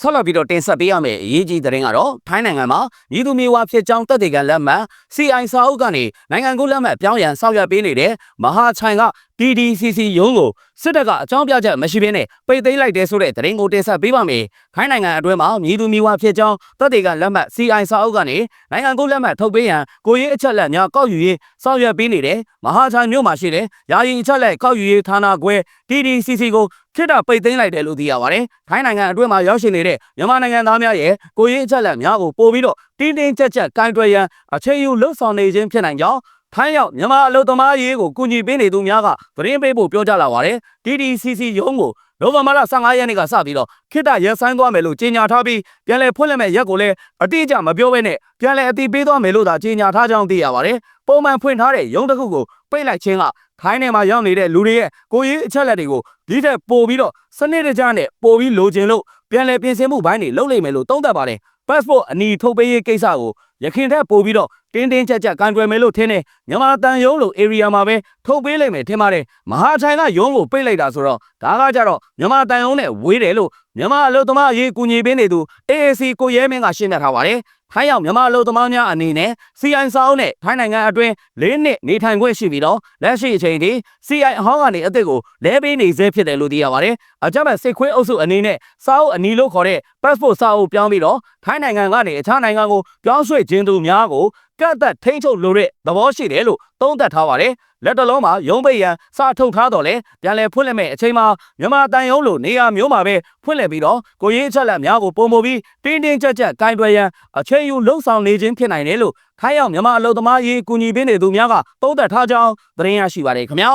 ဆက်လက်ပြီးတော့တင်ဆက်ပေးရမယ့်အရေးကြီးသတင်းကတော့ထိုင်းနိုင်ငံမှာညီသူမျိုးဝါဖြစ်ကြောင်းတပ်တွေကလက်မှတ် CI စာအုပ်ကနေနိုင်ငံကူးလက်မှတ်ပြောင်းရန်ဆောင်ရွက်ပေးနေတဲ့မဟာချိုင်က TDCC ရုံးကိုစစ်တပ်ကအကြောင်းပြချက်မရှိဘဲနဲ့ပိတ်သိမ်းလိုက်တဲ့ဆိုတဲ့သတင်းကိုတင်ဆက်ပေးပါမယ်။ထိုင်းနိုင်ငံအတွင်းမှာညီသူမျိုးဝါဖြစ်ကြောင်းတပ်တွေကလက်မှတ် CI စာအုပ်ကနေနိုင်ငံကူးလက်မှတ်ထုတ်ပေးရန်ကိုရေးအချက်လက်များကောက်ယူရေးဆောင်ရွက်ပေးနေတဲ့မဟာချိုင်မြို့မှာရှိတဲ့ယာယီအချက်လက်ကောက်ယူရေးဌာနခွဲ TDCC ကိုခေတ္တပိတ်သိမ်းလိုက်တယ်လို့သိရပါတယ်။ထိုင်းနိုင်ငံအတွင်းမှာရောက်ရှိနေတဲ့မြန်မာနိုင်ငံသားများရဲ့ကိုရေးအချက်လက်များကိုပို့ပြီးတော့တင်းတင်းကြပ်ကြပ်ကင်တွယ်ရန်အခြေယူလှုပ်ဆောင်နေခြင်းဖြစ်နိုင်ကြောင်း ထိုင်းရောက်မြန်မာအလုပ်သမားရေးကိုကူညီပေးနေသူများကသတင်းပေးဖို့ပြောကြလာပါတယ်။ TDCC ရုံးကိုနိုဝင်ဘာလ15ရက်နေ့ကစပြီးတော့ခေတ္တရက်ဆိုင်သွားမယ်လို့ကြေညာထားပြီးပြန်လည်ဖွင့်လှစ်မဲ့ရက်ကိုလည်းအတိအကျမပြောဘဲနဲ့ပြန်လည်အတည်ပြုသွားမယ်လို့သာကြေညာထားကြောင်းသိရပါတယ်။ပုံမှန်ဖွင့်ထားတဲ့ရုံးတစ်ခုကိုပိတ်လိုက်ခြင်းကခိုင်းထဲမှာရောက်နေတဲ့လူတွေရဲ့ကိုရေးအချက်လက်တွေကိုဒီထက်ပိုပြီးတော့စနစ်တကျနဲ့ပိုပြီးလိုချင်လို့ပြန်လည်ပြင်ဆင်မှုဘိုင်းတွေလုပ်လိမ့်မယ်လို့သုံးသပ်ပါတယ်။ passport အနီထုတ်ပေးရေးကိစ္စကို ရခင်ထက်ပိုပြီးတော့တင်းတင်းကြပ်ကြပ်ကန်တွယ်မယ်လို့ထင်တယ်မြန်မာတန်ယုံလို့ area မှာပဲထုတ်ပေးလိမ့်မယ်ထင်ပါတယ်မဟာချိုင်ကယုံကိုပိတ်လိုက်တာဆိုတော့ဒါကကြတော့မြန်မာတန်ယုံနဲ့ဝေးတယ်လို့မြန်မာအလုပ်သမားအရေးကူညီပေးနေသူ AAC ကိုရဲမင်းကရှင်းပြထားပါတယ် ထိုင်းရောက်မြန်မာအလုပ်သမားများအနေနဲ့ CI စာအုပ်နဲ့ထိုင်းနိုင်ငံအတွင်း၄နှစ်နေထိုင်ခွင့်ရှိပြီးတော့လက်ရှိအချိန်ထိ CI အဟောင်းကနေအသစ်ကိုလဲပေးနေစေဖြစ်တယ်လို့သိရပါတယ်။အကြမ်းဖက်စစ်ခွေးအုပ်စုအနေနဲ့စာအုပ်အနီလို့ခေါ်တဲ့ passport စာအုပ်ပြောင်းပြီးတော့ထိုင်းနိုင်ငံကနေအခြားနိုင်ငံကိုပြောင်းရွှေ့ခြင်းသူများကို ကန့်သက်ထိန်းချုပ်လိုတဲ့သဘောရှိတယ်လို့သုံးသပ်ထားပါတယ်။လက်တလုံးမှာရုံးပိတ်ရန်စာထုတ်ထားတော့လေပြန်လည်ဖွင့်လှစ်မဲ့အချိန်မှာမြန်မာတန်ယုံလို့နေရာမျိုးမှာပဲဖွင့်လှစ်ပြီးတော့ကိုရေးအချက်လက်များကိုပုံမပြီးတင်းတင်းကြပ်ကြပ်ကင်တွယ်ရန်အချိန်ယူလှုံ့ဆော်နေခြင်းဖြစ်နိုင်တယ်လို့ခိုင်းရောက်မြန်မာအလုပ်သမားရေးကူညီပေးနေသူများကသုံးသပ်ထားကြောင်းသတင်းရရှိပါတယ်ခင်ဗျာ